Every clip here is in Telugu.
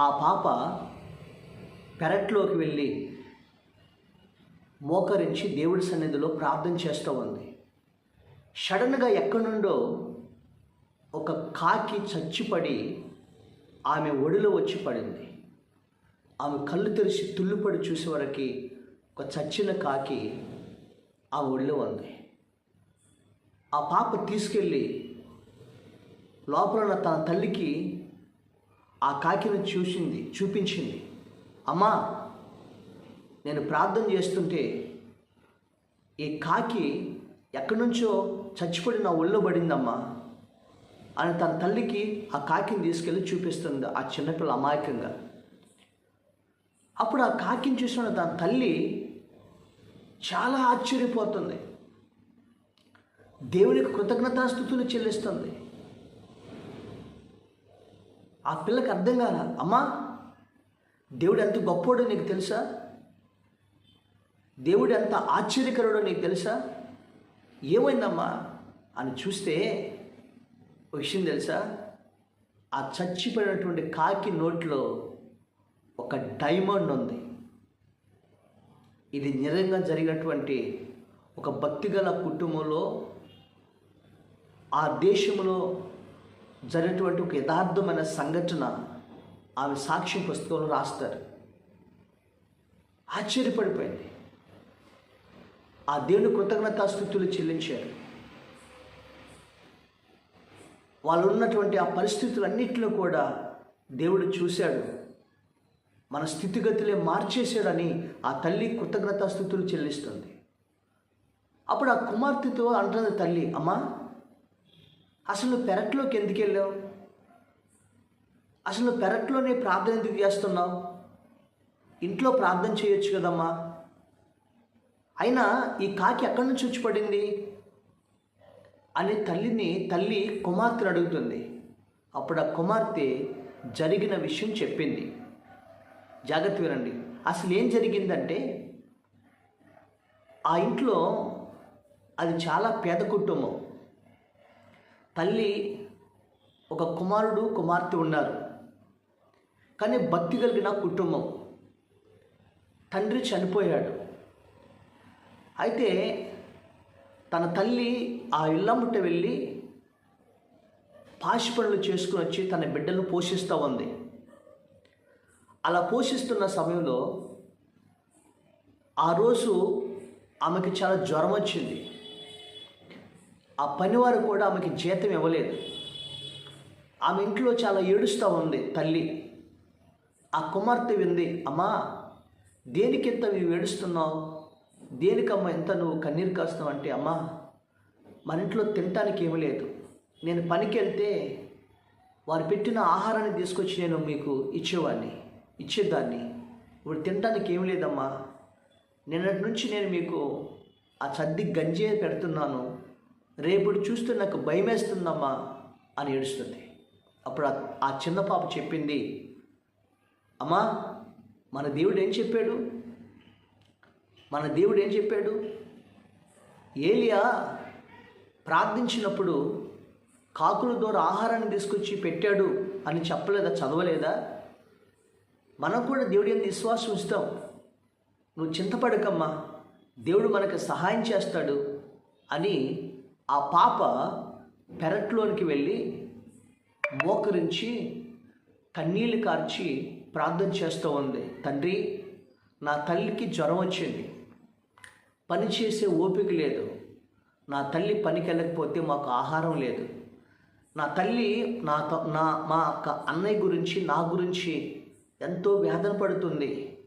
ఆ పాప పెరట్లోకి వెళ్ళి మోకరించి దేవుడి సన్నిధిలో ప్రార్థన చేస్తూ ఉంది. సడన్గా ఎక్కడి నుండో ఒక కాకి చచ్చిపడి ఆమె ఒడిలో వచ్చి పడింది. ఆమె కళ్ళు తెరిచి తుల్లుపడి చూసే వరకు ఒక చచ్చిన కాకి ఆ ఒడిలో ఉంది. ఆ పాప తీసుకెళ్ళి లోపల ఉన్న తన తల్లికి ఆ కాకిని చూసింది చూపించింది. అమ్మా నేను ప్రార్థన చేస్తుంటే ఈ కాకి ఎక్కడి నుంచో చచ్చిపడి నా ఒళ్ళో పడిందమ్మా అని తన తల్లికి ఆ కాకిని తీసుకెళ్ళి చూపిస్తుంది ఆ చిన్నపిల్ల అమాయకంగా. అప్పుడు ఆ కాకిని చూసిన తన తల్లి చాలా ఆశ్చర్యపోతుంది. దేవునికి కృతజ్ఞతాస్థుతులు చెల్లిస్తుంది. ఆ పిల్లకి అర్థం కాల అమ్మా దేవుడు ఎంత గొప్పోడో నీకు తెలుసా? దేవుడు ఎంత ఆశ్చర్యకరుడో నీకు తెలుసా? ఏమైందమ్మా? అని చూస్తే ఒక విషయం తెలుసా? ఆ చచ్చిపోయినటువంటి కాకి నోట్లో ఒక డైమండ్ ఉంది. ఇది నిజంగా జరిగినటువంటి ఒక భక్తిగల కుటుంబంలో ఆ దేశంలో జరిగినటువంటి ఒక యథార్థమైన సంఘటన ఆమె సాక్ష్యం పుస్తకంలో రాస్తారు. ఆశ్చర్యపడిపోయింది. ఆ దేవుని కృతజ్ఞతాస్థుతులు చెల్లించారు. వాళ్ళు ఉన్నటువంటి ఆ పరిస్థితులన్నింటిలో కూడా దేవుడు చూశాడు. మన స్థితిగతులే మార్చేశాడని ఆ తల్లి కృతజ్ఞతాస్థుతులు చెల్లిస్తుంది. అప్పుడు ఆ కుమార్తెతో అంటుంది తల్లి అమ్మా అసలు పెరట్లోకి ఎందుకు వెళ్ళావు? అసలు పెరట్లోనే ప్రార్థన ఎందుకు చేస్తున్నావు? ఇంట్లో ప్రార్థన చేయొచ్చు కదమ్మా. అయినా ఈ కాకి ఎక్కడి నుంచి వచ్చి పడింది? అని తల్లిని తల్లి కుమార్తెను అడుగుతుంది. అప్పుడు ఆ కుమార్తె జరిగిన విషయం చెప్పింది. జాగ్రత్త వినండి. అసలు ఏం జరిగిందంటే ఆ ఇంట్లో అది చాలా పేద కుటుంబం. తల్లి ఒక కుమారుడు కుమార్తె ఉన్నారు. కానీ భక్తి కలిగిన కుటుంబం. తండ్రి చనిపోయాడు. అయితే తన తల్లి ఆ ఇళ్ళముట్ట వెళ్ళి పాసి పనులు చేసుకుని వచ్చి తన బిడ్డలను పోషిస్తూ ఉంది. అలా పోషిస్తున్న సమయంలో ఆ రోజు ఆమెకి చాలా జ్వరం వచ్చింది. ఆ పనివారు కూడా ఆమెకి జీతం ఇవ్వలేదు. ఆమె ఇంట్లో చాలా ఏడుస్తూ ఉంది తల్లి. ఆ కుమార్తె వింది అమ్మా దేనికింత నువ్వు ఏడుస్తున్నావు? దేనికమ్మా ఇంత నువ్వు కన్నీరు కాస్తున్నావు? అంటే అమ్మా మన ఇంట్లో తినటానికి ఏమీ లేదు. నేను పనికి వెళ్తే వారు పెట్టిన ఆహారాన్ని తీసుకొచ్చి నేను మీకు ఇచ్చేవాడిని ఇచ్చేదాన్ని. ఇప్పుడు తినడానికి ఏమి లేదమ్మా. నిన్నటి నుంచి నేను మీకు ఆ సర్ది గంజే పెడుతున్నాను. రేపు చూస్తే నాకు భయమేస్తుందమ్మా అని ఏడుస్తుంది. అప్పుడు ఆ- చిన్న పాప చెప్పింది అమ్మా మన దేవుడు ఏం చెప్పాడు? మన దేవుడు ఏం చెప్పాడు? ఏలియా ప్రార్థించినప్పుడు కాకుల ద్వారా ఆహారాన్ని తీసుకొచ్చి పెట్టాడు అని చెప్పలేదా? చదవలేదా? మనం కూడా దేవుడి ఎంత విశ్వాసం ఇస్తాం నువ్వు చింతపడకమ్మా. దేవుడు మనకు సహాయం చేస్తాడు అని ఆ పాప పెరట్లోనికి వెళ్ళి మోకరించి కన్నీళ్ళు కార్చి ప్రార్థన చేస్తూ ఉంది. తండ్రి నా తల్లికి జ్వరం వచ్చింది. పని చేసే ఓపిక లేదు. నా తల్లి పనికి వెళ్ళకపోతే మాకు ఆహారం లేదు. నా తల్లి నా త- నా మా అక్క అన్నయ్య గురించి నా గురించి ఎంతో వేదన పడుతుంది.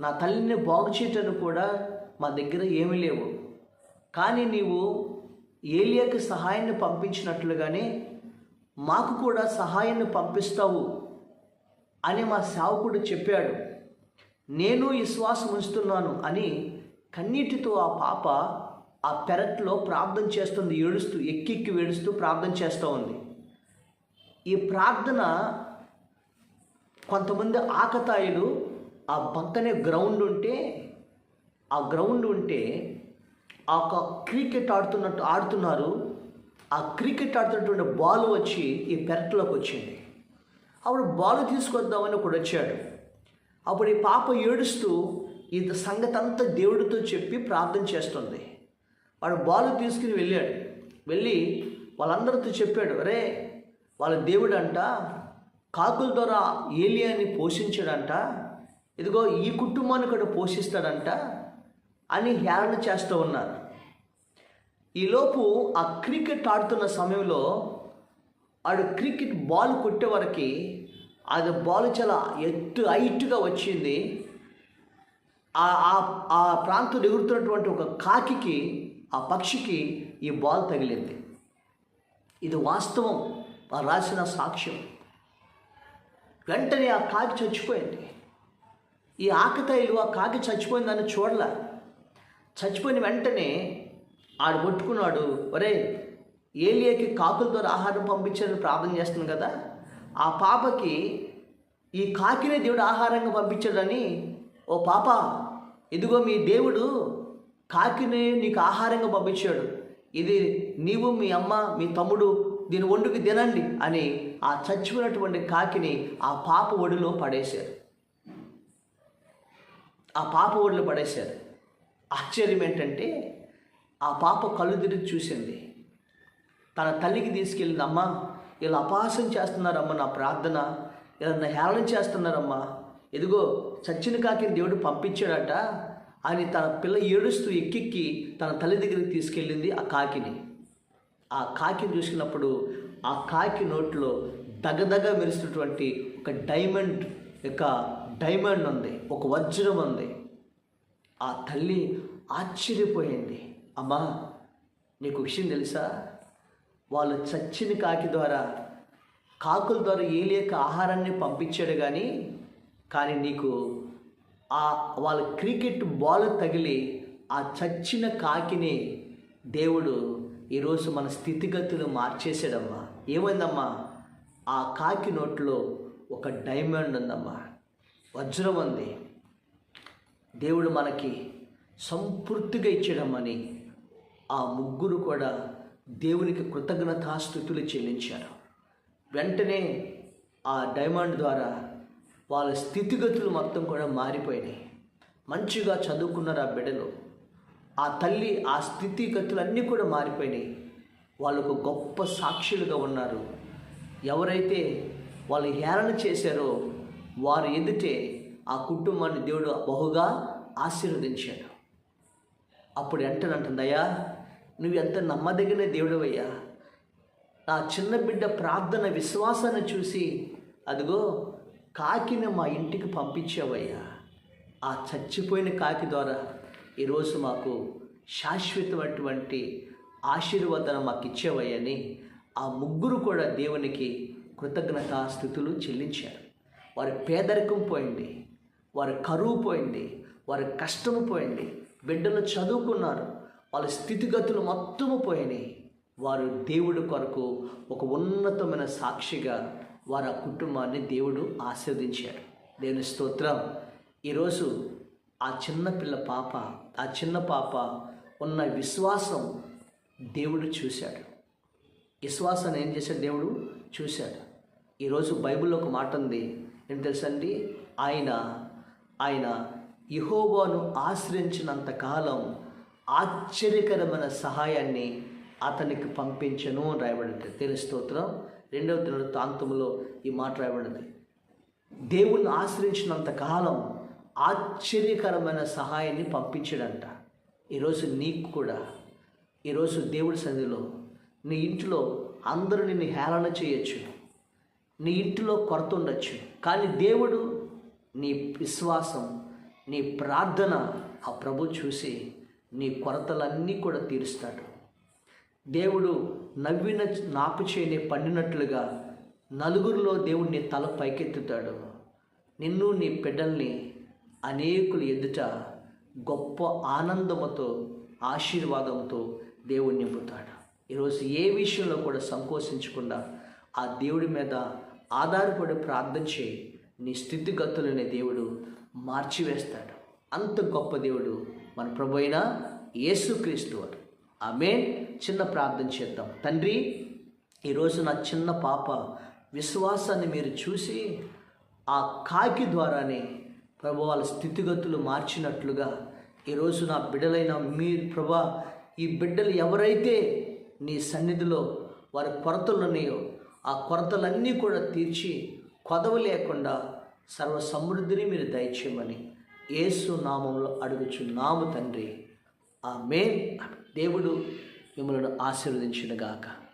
నా తల్లిని బాగు చేయటానికి కూడా మా దగ్గర ఏమీ లేవు. కానీ నీవు ఏలియాకి సహాయాన్ని పంపించినట్లుగానే మాకు కూడా సహాయాన్ని పంపిస్తావు అని మా సేవకుడు చెప్పాడు. నేను విశ్వాసం ఉంచుతున్నాను అని కన్నీటితో ఆ పాప ఆ పెరట్లో ప్రార్థన చేస్తుంది. ఏడుస్తూ ఎక్కిక్కి ఏడుస్తూ ప్రార్థన చేస్తూ ఉంది. ఈ ప్రార్థన కొంతమంది ఆకతాయిలు ఆ పక్కనే గ్రౌండ్ ఉంటే ఆ గ్రౌండ్ ఉంటే ఆ ఒక క్రికెట్ ఆడుతున్నట్టు ఆడుతున్నారు. ఆ క్రికెట్ ఆడుతున్నటువంటి బాల్ వచ్చి ఈ పెరట్లోకి వచ్చింది. అప్పుడు బాలు తీసుకొద్దామని ఒకడు వచ్చాడు. అప్పుడు ఈ పాప ఏడుస్తూ ఈ సంగతి అంతా దేవుడితో చెప్పి ప్రార్థన చేస్తుంది. వాడు బాలు తీసుకుని వెళ్ళాడు. వెళ్ళి వాళ్ళందరితో చెప్పాడు రే వాళ్ళ దేవుడు అంట కాకుల ద్వారా ఏలియాని పోషించాడంట ఇదిగో ఈ కుటుంబాన్ని కూడా పోషిస్తాడంట అని హేళన చేస్తూ ఉన్నారు. ఈలోపు ఆ క్రికెట్ ఆడుతున్న సమయంలో ఆడు క్రికెట్ బాల్ కొట్టే వరకు అది బాల్ చాలా ఎత్తు హైట్గా వచ్చింది. ఆ ఆ- ఎగురుతున్నటువంటి ఒక కాకికి ఆ పక్షికి ఈ బాల్ తగిలింది. ఇది వాస్తవం రాసిన సాక్ష్యం. వెంటనే ఆ కాకి చచ్చిపోయింది. ఈ ఆకతాయిలు ఆ కాకి చచ్చిపోయిందని చూడలే. చచ్చిపోయిన వెంటనే ఆడు కొట్టుకున్నాడు ఒరే ఏలియాకి కాకుల ద్వారా ఆహారం పంపించాలని ప్రార్థన చేస్తుంది కదా ఆ పాపకి ఈ కాకినే దేవుడు ఆహారంగా పంపించాడని ఓ పాప ఇదిగో మీ దేవుడు కాకినే నీకు ఆహారంగా పంపించాడు ఇది నీవు మీ అమ్మ మీ తమ్ముడు దీని వండుకి తినండి అని ఆ చచ్చిపోయినటువంటి కాకిని ఆ పాప ఒడిలో పడేశారు. ఆ పాప ఒడిలో పడేశారు. ఆశ్చర్యం ఏంటంటే ఆ పాప కళ్ళు తిరిగి చూసింది. తన తల్లికి తీసుకెళ్ళింది అమ్మ ఇలా అపహాసం చేస్తున్నారమ్మ నా ప్రార్థన ఇలా నా హేళన చేస్తున్నారమ్మా. ఎదుగో చచ్చిన కాకిని దేవుడు పంపించాడట. అని తన పిల్ల ఏడుస్తూ ఎక్కెక్కి తన తల్లి దగ్గరికి తీసుకెళ్ళింది ఆ కాకిని. ఆ కాకిని చూసినప్పుడు ఆ కాకి నోట్లో దగదగ మెరుస్తున్నటువంటి ఒక డైమండ్ యొక్క డైమండ్ ఉంది ఒక వజ్రం ఉంది. ఆ తల్లి ఆశ్చర్యపోయింది. అమ్మా నీకు విషయం తెలుసా? వాళ్ళు చచ్చిన కాకి ద్వారా కాకుల ద్వారా ఏ లేక ఆహారాన్ని పంపించాడు కానీ కానీ నీకు ఆ వాళ్ళ క్రికెట్ బాల్ తగిలి ఆ చచ్చిన కాకిని దేవుడు ఈరోజు మన స్థితిగతులు మార్చేసాడమ్మా ఏమైందమ్మా? ఆ కాకి నోట్లో ఒక డైమండ్ ఉందమ్మా. వజ్రం ఉంది. దేవుడు మనకి సంపూర్తిగా ఇచ్చడమని ఆ ముగ్గురు కూడా దేవునికి కృతజ్ఞతాస్థుతులు చెల్లించారు. వెంటనే ఆ డైమండ్ ద్వారా వాళ్ళ స్థితిగతులు మొత్తం కూడా మారిపోయినాయి. మంచిగా చదువుకున్నారు ఆ బిడ్డలు. ఆ తల్లి ఆ స్థితిగతులు అన్నీ కూడా మారిపోయినాయి. వాళ్ళకు గొప్ప సాక్షులుగా ఉన్నారు. ఎవరైతే వాళ్ళు హేళన చేశారో వారు ఎదుటే ఆ కుటుంబాన్ని దేవుడు బహుగా ఆశీర్వదించాడు. అప్పుడు వెంటనంటుందయ్యా నువ్వు ఎంత నమ్మదగిన దేవుడవయ్యా. నా చిన్న బిడ్డ ప్రార్థన విశ్వాసాన్ని చూసి అదిగో కాకిని మా ఇంటికి పంపించావయ్యా. ఆ చచ్చిపోయిన కాకి ద్వారా ఈరోజు మాకు శాశ్వతమైనటువంటి ఆశీర్వాదం మాకు ఇచ్చేవయ్యని ఆ ముగ్గురు కూడా దేవునికి కృతజ్ఞత స్థుతులు చెల్లించారు. వారి పేదరికం పోయింది. వారి కరువు పోయింది వారి కష్టము పోయింది బిడ్డలు చదువుకున్నారు వాళ్ళ స్థితిగతులు మొత్తము పోయినాయి. వారు దేవుడి కొరకు ఒక ఉన్నతమైన సాక్షిగా వారి ఆ కుటుంబాన్ని దేవుడు ఆశీర్వదించాడు. దేవుని స్తోత్రం. ఈరోజు ఆ చిన్న పిల్ల పాప ఆ చిన్న పాప ఉన్న విశ్వాసం దేవుడు చూశాడు. విశ్వాసాన్ని ఏం చేశాడు దేవుడు? చూశాడు. ఈరోజు బైబిల్లో ఒక మాట ఉంది. ఏం తెలుసండి? ఆయన ఆయన యహోవాను ఆశ్రయించినంత కాలం ఆశ్చర్యకరమైన సహాయాన్ని అతనికి పంపించను అని రాయబడింది. తెలుగు స్తోత్రం. రెండవ దిన తాంతంలో ఈ మాట రాయబడింది. దేవుణ్ణి ఆశ్రయించినంత కాలం ఆశ్చర్యకరమైన సహాయాన్ని పంపించాడంట. ఈరోజు నీకు కూడా ఈరోజు దేవుడి సన్నిధిలో నీ ఇంట్లో అందరూ నిన్ను హేళన చేయొచ్చు నీ ఇంటిలో కొరత ఉండొచ్చు. కానీ దేవుడు నీ విశ్వాసం నీ ప్రార్థన ఆ ప్రభు చూసి నీ కొరతలన్నీ కూడా తీరుస్తాడు. దేవుడు నవ్విన నాపు చేయని పండినట్లుగా నలుగురిలో దేవుడిని తల పైకెత్తుతాడు. నిన్ను నీ బిడ్డల్ని అనేకులు ఎదుట గొప్ప ఆనందముతో ఆశీర్వాదంతో దేవుడు నింపుతాడు. ఈరోజు ఏ విషయంలో కూడా సంకోచించకుండా ఆ దేవుడి మీద ఆధారపడి ప్రార్థన చేయి. నీ స్థితిగతులనే దేవుడు మార్చివేస్తాడు. అంత గొప్ప దేవుడు మన ప్రభు అయిన యేసుక్రీస్తు వారు. ఆమె చిన్న ప్రార్థన చేద్దాం. తండ్రి ఈరోజు నా చిన్న పాప విశ్వాసాన్ని మీరు చూసి ఆ కాకి ద్వారానే ప్రభు వాళ్ళ స్థితిగతులు మార్చినట్లుగా ఈరోజు నా బిడ్డలైన మీరు ప్రభా ఈ బిడ్డలు ఎవరైతే నీ సన్నిధిలో వారి కొరతలు ఉన్నాయో ఆ కొరతలన్నీ కూడా తీర్చి కొదవు లేకుండా సర్వ సమృద్ధిని మీరు దయచేయమని యేసు నామంలో అడుగుచున్నాము తండ్రి. ఆ మేన్ దేవుడు మిమ్మల్ని ఆశీర్వదించిన గాక.